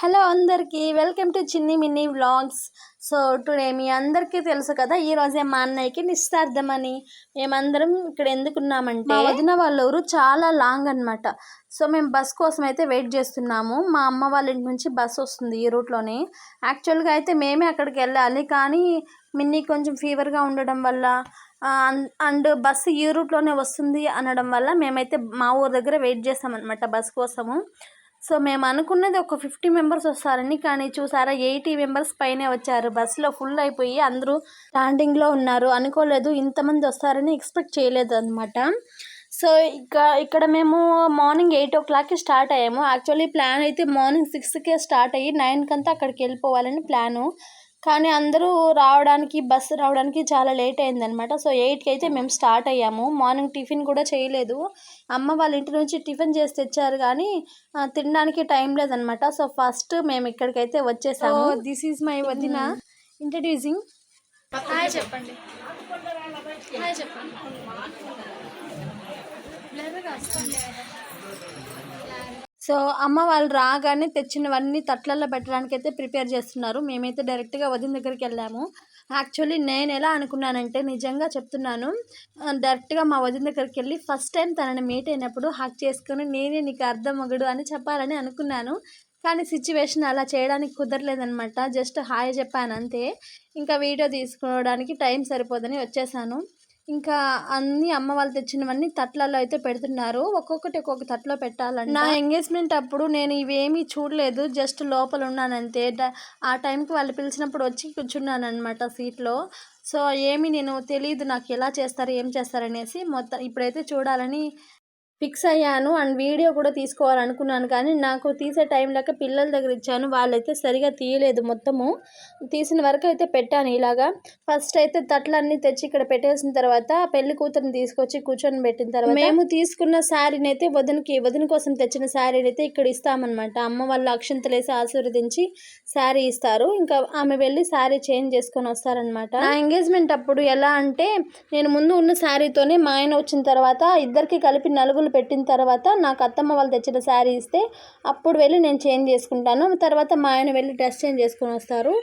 Hello అందరికీ welcome to Chinni Minni vlogs. So today మీ అందరికీ తెలుసు కదా ఈ రోజే మా అన్నయ్యకి నిశ్చార్థమని అని మేమందరం ఇక్కడ ఎందుకున్నామంటే వదిన వాళ్ళ ఊరు చాలా లాంగ్ అనమాట సో మేము బస్ కోసం అయితే వెయిట్ చేస్తున్నాము. మా అమ్మ వాళ్ళ ఇంటి నుంచి బస్ వస్తుంది ఈ రూట్లోనే. యాక్చువల్గా అయితే మేమే అక్కడికి వెళ్ళాలి కానీ మిన్నీ కొంచెం ఫీవర్గా ఉండడం వల్ల అండ్ బస్సు ఈ రూట్లోనే వస్తుంది అనడం వల్ల మేమైతే మా ఊరు దగ్గర వెయిట్ చేస్తామన్నమాట బస్ కోసము. సో మేము అనుకున్నది ఒక ఫిఫ్టీ మెంబర్స్ వస్తారని కానీ చూసారా ఎయిటీ మెంబర్స్ పైనే వచ్చారు. బస్సులో ఫుల్ అయిపోయి అందరూ స్టాండింగ్లో ఉన్నారు. అనుకోలేదు ఇంతమంది వస్తారని ఎక్స్పెక్ట్ చేయలేదు అనమాట సో ఇక ఇక్కడ మేము మార్నింగ్ ఎయిట్ ఓ క్లాక్కి స్టార్ట్ అయ్యాము. యాక్చువల్లీ ప్లాన్ అయితే మార్నింగ్ సిక్స్కే స్టార్ట్ అయ్యి నైన్కి అంతా అక్కడికి వెళ్ళిపోవాలని ప్లాను. కానీ అందరూ రావడానికి బస్సు రావడానికి చాలా లేట్ అయిందనమాట సో ఎయిట్కి అయితే మేము స్టార్ట్ అయ్యాము. మార్నింగ్ టిఫిన్ కూడా చేయలేదు. అమ్మ వాళ్ళ ఇంటి నుంచి టిఫిన్ చేసి తెచ్చారు కానీ తినడానికి టైం లేదనమాట సో ఫస్ట్ మేము ఇక్కడికైతే వచ్చేసాము. దిస్ ఈజ్ మై వదిన. ఇంట్రడ్యూసింగ్ హాయ్ చెప్పండి. హాయ్ చెప్పండి. సో అమ్మ వాళ్ళు రాగానే తెచ్చినవన్నీ తట్లల్లో పెట్టడానికి అయితే ప్రిపేర్ చేస్తున్నారు. మేమైతే డైరెక్ట్గా వదిన దగ్గరికి వెళ్ళాము. యాక్చువల్లీ నేను ఎలా అనుకున్నానంటే నిజంగా చెప్తున్నాను. డైరెక్ట్గా మా వదిన దగ్గరికి వెళ్ళి ఫస్ట్ టైం తనని మీట్ అయినప్పుడు హక్ చేసుకుని నేనే నీకు అర్థం మగుడు అని చెప్పాలని అనుకున్నాను. కానీ సిచ్యువేషన్ అలా చేయడానికి కుదరలేదనమాట జస్ట్ హాయ్ చెప్పాను అంతే. ఇంకా వీడియో తీసుకోవడానికి టైం సరిపోదని వచ్చేసాను. ఇంకా అన్ని అమ్మ వాళ్ళు తెచ్చినవన్నీ తట్లలో అయితే పెడుతున్నారు. ఒక్కొక్కటి ఒక్కొక్క తట్లో పెట్టాలంట. నా ఎంగేజ్మెంట్ అప్పుడు నేను ఇవేమీ చూడలేదు. జస్ట్ లోపల ఉన్నానంతే. ఆ టైంకి వాళ్ళు పిలిచినప్పుడు వచ్చి కూర్చున్నాను అనమాట సీట్లో. సో ఏమి నేను తెలియదు నాకు ఎలా చేస్తారు ఏం చేస్తారు అనేసి మొత్తం ఇప్పుడైతే చూడాలని ఫిక్స్ అయ్యాను అండ్ వీడియో కూడా తీసుకోవాలనుకున్నాను. కానీ నాకు తీసే టైం లేక పిల్లల దగ్గర ఇచ్చాను. వాళ్ళైతే సరిగా తీయలేదు మొత్తము. తీసిన వరకు అయితే పెట్టాను ఇలాగా. ఫస్ట్ అయితే తట్లన్నీ తెచ్చి ఇక్కడ పెట్టేసిన తర్వాత పెళ్ళి కూతురుని తీసుకొచ్చి కూర్చొని పెట్టిన తర్వాత మేము తీసుకున్న శారీని అయితే వదినకి వదిన కోసం తెచ్చిన శారీని అయితే ఇక్కడ ఇస్తామన్నమాట. అమ్మ వాళ్ళు అక్షంతలేసి ఆశీర్వదించి శారీ ఇస్తారు. ఇంకా ఆమె వెళ్ళి శారీ చేంజ్ చేసుకొని వస్తారనమాట నా ఎంగేజ్మెంట్ అప్పుడు ఎలా అంటే నేను ముందు ఉన్న శారీతోనే మా ఆయన వచ్చిన తర్వాత ఇద్దరికి కలిపి నలుగులు పెట్టిన తర్వాత నాకు అత్తమ్మ వాళ్ళు తెచ్చిన శారీ ఇస్తే అప్పుడు వెళ్ళి నేను చేంజ్ చేసుకుంటాను. తర్వాత మా ఆయన వెళ్ళి డ్రెస్ చేంజ్ చేసుకొని వస్తారు.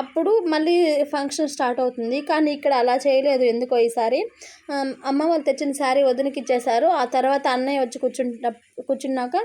అప్పుడు మళ్ళీ ఫంక్షన్ స్టార్ట్ అవుతుంది. కానీ ఇక్కడ అలా చేయలేదు ఎందుకో ఈసారి. అమ్మ వాళ్ళు తెచ్చిన శారీ వదినకి ఇచ్చేశారు. ఆ తర్వాత అన్నయ్య వచ్చి కూర్చుంట కూర్చున్నాక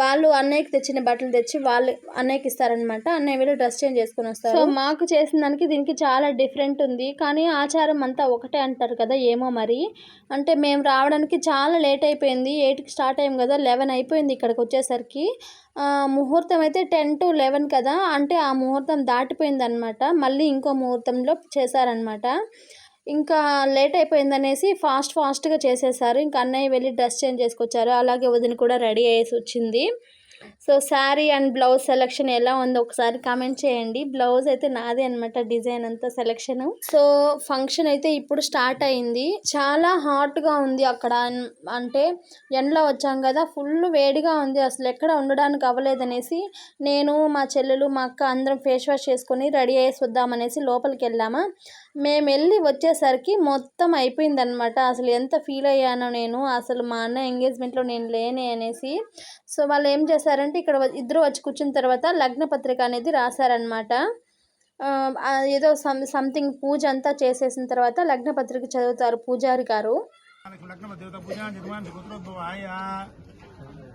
వాళ్ళు అన్నయ్యకి తెచ్చిన బట్టలు తెచ్చి వాళ్ళు అన్నయ్యకి ఇస్తారనమాట అన్నయ్య వీళ్ళు డ్రెస్ చేంజ్ చేసుకొని వస్తారు. సో మాకు చేసిన దానికి దీనికి చాలా డిఫరెంట్ ఉంది. కానీ ఆచారం అంతా ఒకటే అంటారు కదా ఏమో మరి. అంటే మేము రావడానికి చాలా లేట్ అయిపోయింది. ఎయిట్కి స్టార్ట్ అయ్యాం కదా లెవెన్ అయిపోయింది ఇక్కడికి వచ్చేసరికి. ముహూర్తం అయితే టెన్ టు లెవెన్ కదా అంటే ఆ ముహూర్తం దాటిపోయింది అనమాట మళ్ళీ ఇంకో ముహూర్తంలో చేశారనమాట ఇంకా లేట్ అయిపోయిందనేసి ఫాస్ట్ ఫాస్ట్గా చేసేసారు. ఇంకా అన్నయ్య వెళ్ళి డ్రెస్ చేంజ్ చేసుకొచ్చారు. అలాగే వదిన కూడా రెడీ అయ్యేసి వచ్చింది. So sari and blouse selection ఎలా ఉందో ఒకసారి కామెంట్ చేయండి. బ్లౌజ్ అయితే నాదే అనమాట డిజైన్ అంతా సెలెక్షన్. సో ఫంక్షన్ అయితే ఇప్పుడు స్టార్ట్ అయింది. చాలా హాట్గా ఉంది అక్కడ. అంటే ఎండలో వచ్చాం కదా ఫుల్ వేడిగా ఉంది. అసలు ఎక్కడ ఉండడానికి అవ్వలేదనేసి నేను మా చెల్లెలు మా అక్క అందరం ఫేస్ వాష్ చేసుకొని రెడీ అయ్యేసి వద్దామనేసి లోపలికి వెళ్ళామా. మేము వెళ్ళి వచ్చేసరికి మొత్తం అయిపోయిందనమాట అసలు ఎంత ఫీల్ అయ్యానో నేను. అసలు మా అన్న ఎంగేజ్మెంట్లో నేను లేనే అనేసి. సో వాళ్ళు ఏం చేశారంటే ఇక్కడ ఇద్దరు వచ్చి కూర్చున్న తర్వాత లగ్న పత్రిక అనేది రాశారనమాట ఏదో సమ్ సంథింగ్ పూజ అంతా చేసేసిన తర్వాత లగ్న పత్రిక చదువుతారు పూజారి గారు.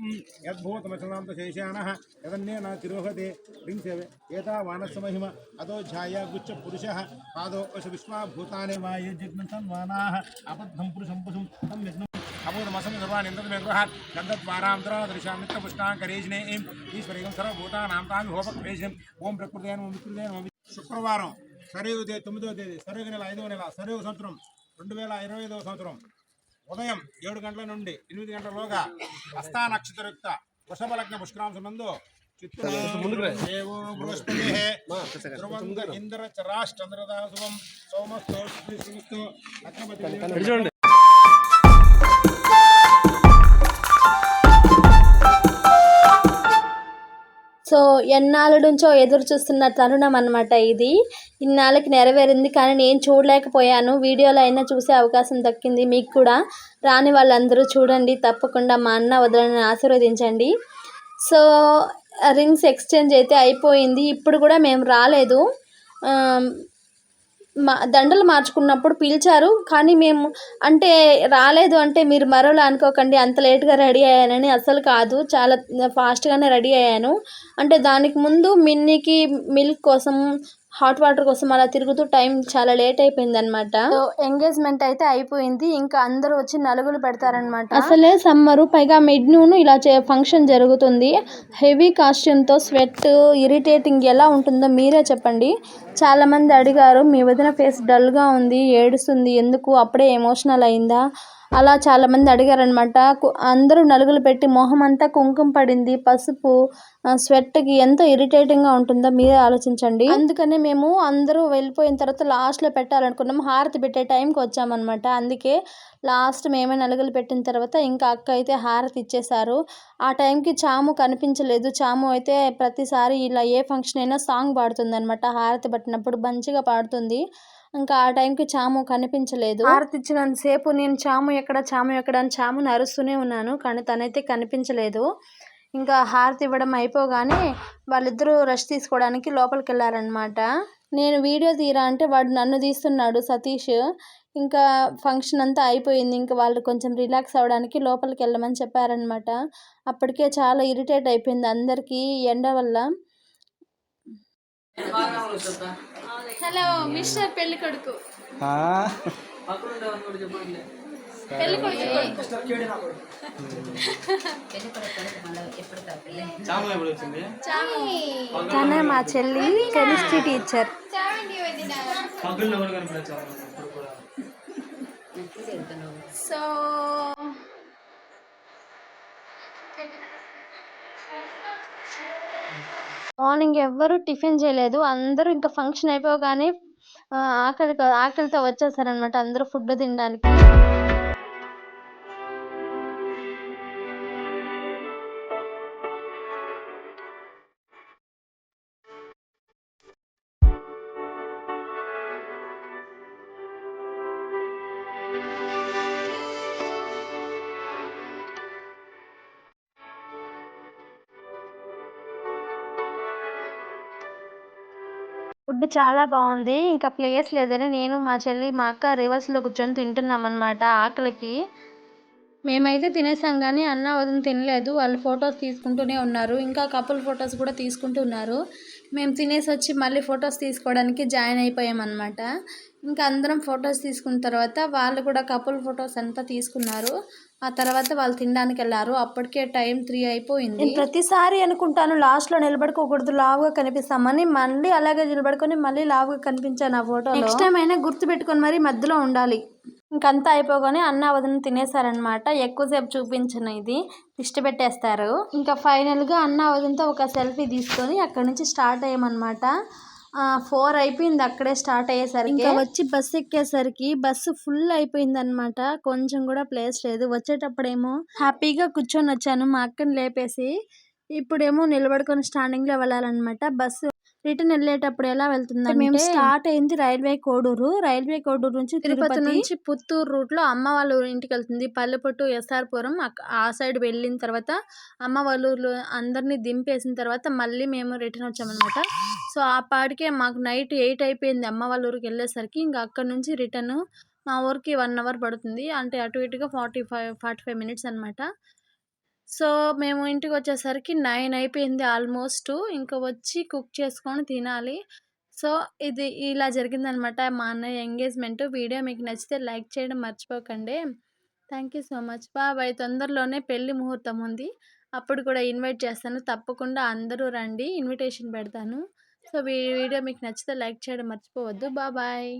ధర్మార్థ కామ మోక్ష బలవిషార సిద్ధిర్థం ఇష్టకామ్యార్థ బల సిద్ధిర్థం మనోవాంఛ శస్వర్యాం సర్వధర్మార్థం లగ్నపత్రి ముహూర్తాంగా శ్రీ మహాగణ మహాలక్ష్మి లగ్నపతి దేవత పూజాంచ దృశ్య శ్రీ మహాగణ దేవతాభ్యో నమ పెద్దాం పట్టు యద్భూతమచనాంత శేషానః యదన్యేన తిరోహతే రింసేవే ఏతా వానస్య మహిమ అదో ఛాయ గుచ్చ పురుషः పాదో వశ విశ్వాభూతాని వా ఏ జిగ్నంతం వానాః అబద్ధం పురుషం పురుషం తం యజ్ఞం అభూతమసం సర్వాణి ఇంద్రద్వేగ్రహాత్ గంధద్వారాంతరాదృశాం నిత్యపుష్టాంకరేజినే ఈశ్వరీయం సర్వభూతానాం తామి హోపక్రేజినం ఓం ప్రకృతే నమో వికృతే నమో శుక్రవారం సరయుగ తేదీ తొమ్మిదవ తేదీ సరయుగ నెల ఐదవ నెల సరయుగ సంవత్సరం రెండు వేల ఇరవై ఐదవ సంవత్సరం ఉదయం ఏడు గంటల నుండి ఎనిమిది గంటలలోగా హస్తా నక్షత్రయుక్త వృషభ లగ్న పుష్కరాంశం నందు దేవో బృహస్పతిః ధ్రువం ఇంద్ర చరాష్టంద్రదాసువం సోమస్తో శ్రీస్తు సో ఎన్నాళ్ళ నుంచో ఎదురు చూస్తున్న తరుణం అనమాట ఇది. ఇన్నాళ్ళకి నెరవేరింది కానీ నేను చూడలేకపోయాను. వీడియోలో అయినా చూసే అవకాశం దక్కింది. మీకు కూడా రాని వాళ్ళందరూ చూడండి. తప్పకుండా మా అన్న వదలని ఆశీర్వదించండి. సో రింగ్స్ ఎక్స్చేంజ్ అయితే అయిపోయింది. ఇప్పుడు కూడా మేము రాలేదు. మా దండలు మార్చుకున్నప్పుడు పిలిచారు. కానీ మేము అంటే రాలేదు అంటే మీరు మరోలా అనుకోకండి అంత లేట్గా రెడీ అయ్యానని అస్సలు కాదు. చాలా ఫాస్ట్గానే రెడీ అయ్యాను. అంటే దానికి ముందు మిన్నీకి మిల్క్ కోసం హాట్ వాటర్ కోసం అలా తిరుగుతూ టైం చాలా లేట్ అయిపోయింది అనమాట ఎంగేజ్మెంట్ అయితే అయిపోయింది. ఇంకా అందరూ వచ్చి నలుగులు పెడతారనమాట అసలే సమ్మరు పైగా మిడ్ నూన్ ఇలా ఫంక్షన్ జరుగుతుంది. హెవీ కాస్ట్యూమ్తో స్వెట్ ఇరిటేటింగ్ ఎలా ఉంటుందో మీరే చెప్పండి. చాలామంది అడిగారు మీ వదిన ఫేస్ డల్గా ఉంది ఏడుస్తుంది ఎందుకు? అప్పుడే ఎమోషనల్ అయిందా? అలా చాలామంది అడిగారనమాట. అందరూ నలుగులు పెట్టి మొహం అంతా కుంకుమ పడింది పసుపు స్వెట్కి ఎంత ఇరిటేటింగ్గా ఉంటుందో మీరే ఆలోచించండి. అందుకనే మేము అందరూ వెళ్ళిపోయిన తర్వాత లాస్ట్లో పెట్టాలనుకున్నాం. హారతి పెట్టే టైంకి వచ్చామన్నమాట అందుకే లాస్ట్ మేమే నలుగులు పెట్టిన తర్వాత ఇంకా అక్క అయితే హారతి ఇచ్చేశారు. ఆ టైంకి చాము కనిపించలేదు. చాము అయితే ప్రతిసారి ఇలా ఏ ఫంక్షన్ అయినా సాంగ్ పాడుతుంది అనమాట హారతి పట్టినప్పుడు మంచిగా పాడుతుంది. ఇంకా ఆ టైంకి చాము కనిపించలేదు. హారతి ఇచ్చినంతసేపు నేను చాము ఎక్కడ చాము ఎక్కడ అని చాముని అరుస్తూనే ఉన్నాను కానీ తనైతే కనిపించలేదు. ఇంకా హారతి ఇవ్వడం అయిపోగానే వాళ్ళిద్దరూ రెస్ట్ తీసుకోవడానికి లోపలికి వెళ్ళారనమాట నేను వీడియో తీరా అంటే వాడు నన్ను తీస్తున్నాడు సతీష్. ఇంకా ఫంక్షన్ అంతా అయిపోయింది ఇంకా వాళ్ళు కొంచెం రిలాక్స్ అవ్వడానికి లోపలికి వెళ్ళమని చెప్పారనమాట అప్పటికే చాలా ఇరిటేట్ అయిపోయింది అందరికీ ఎండ వల్ల. హలో మిస్టర్ పెళ్ళి కొడుకు. పెళ్ళి కొడుకు. తనే మా చెల్లి కెమిస్ట్రీ టీచర్. సో మార్నింగ్ ఎవ్వరూ టిఫిన్ చేయలేదు. అందరూ ఇంకా ఫంక్షన్ అయిపోగానే ఆకలి ఆకలితో వచ్చేసారనమాట అందరూ ఫుడ్ తినడానికి. ఫుడ్ చాలా బాగుంది ఇంకా ప్లేస్ లేదని నేను మా చెల్లి మా అక్క రివర్స్లో కూర్చొని తింటున్నాం అనమాట ఆకలికి. మేమైతే తినేసాం కానీ అన్న వదిన తినలేదు. వాళ్ళు ఫొటోస్ తీసుకుంటూనే ఉన్నారు. ఇంకా కపుల్ ఫొటోస్ కూడా తీసుకుంటున్నారు మేము తినేసి వచ్చి మళ్ళీ ఫొటోస్ తీసుకోవడానికి జాయిన్ అయిపోయామన్నమాట. ఇంకా అందరం ఫొటోస్ తీసుకున్న తర్వాత వాళ్ళు కూడా కపుల్ ఫొటోస్ అంతా తీసుకున్నారు. ఆ తర్వాత వాళ్ళు తినడానికి వెళ్ళారు. అప్పటికే టైం త్రీ అయిపోయింది. నేను ప్రతిసారి అనుకుంటాను లాస్ట్లో నిలబడుకోకూడదు లావుగా కనిపిస్తామని. మళ్ళీ అలాగే నిలబడుకొని మళ్ళీ లావుగా కనిపించాను ఆ ఫోటో నెక్స్ట్ టైం అయినా గుర్తు పెట్టుకొని మరి మధ్యలో ఉండాలి. ఇంకంతా అయిపోగానే అన్న వదిన తినేశారనమాట ఎక్కువసేపు చూపించను ఇది. దిష్టి పెట్టేస్తారు. ఇంకా ఫైనల్గా అన్న వదినతో ఒక సెల్ఫీ తీసుకొని అక్కడ నుంచి స్టార్ట్ అయ్యామన్నమాట. ఫోర్ అయిపోయింది అక్కడే స్టార్ట్ అయ్యేసరికి. ఇంకా వచ్చి బస్సు ఎక్కేసరికి బస్సు ఫుల్ అయిపోయింది అనమాట కొంచెం కూడా ప్లేస్ లేదు. వచ్చేటప్పుడేమో హ్యాపీగా కూర్చొని వచ్చాను మా అక్కని లేపేసి. ఇప్పుడేమో నిలబడుకొని స్టాండింగ్లో వెళ్ళాలన్నమాట. బస్సు రిటర్న్ వెళ్ళేటప్పుడు ఎలా వెళ్తుంది మేము స్టార్ట్ అయింది రైల్వే కోడూరు. రైల్వే కోడూరు నుంచి తిరుపతి నుంచి పుత్తూరు రూట్లో అమ్మ వాళ్ళ ఊరు ఇంటికి వెళ్తుంది. పల్లెపట్టు ఎస్ఆర్పురం ఆ సైడ్ వెళ్ళిన తర్వాత అమ్మ వాళ్ళ ఊర్లో అందరినీ దింపేసిన తర్వాత మళ్ళీ మేము రిటర్న్ వచ్చామన్నమాట. సో ఆ పాటికే మాకు నైట్ ఎయిట్ అయిపోయింది అమ్మ వాళ్ళ ఊరికి వెళ్ళేసరికి. ఇంకా అక్కడ నుంచి రిటర్న్ మా ఊరికి వన్ అవర్ పడుతుంది. అంటే అటు ఇటుగా forty five forty five minutes అనమాట సో మేము ఇంటికి వచ్చేసరికి నైన్ అయిపోయింది ఆల్మోస్ట్. ఇంకా వచ్చి కుక్ చేసుకొని తినాలి. సో ఇది ఇలా జరిగిందనమాట మా అన్నయ్య ఎంగేజ్మెంట్. వీడియో మీకు నచ్చితే లైక్ చేయడం మర్చిపోకండి. Thank you so much. బాబాయ్ తొందరలోనే పెళ్ళి ముహూర్తం ఉంది. అప్పుడు కూడా ఇన్వైట్ చేస్తాను. తప్పకుండా అందరూ రండి. ఇన్విటేషన్ పెడతాను. సో వీడియో మీకు నచ్చితే లైక్ చేయడం మర్చిపోవద్దు. బాబాయ్.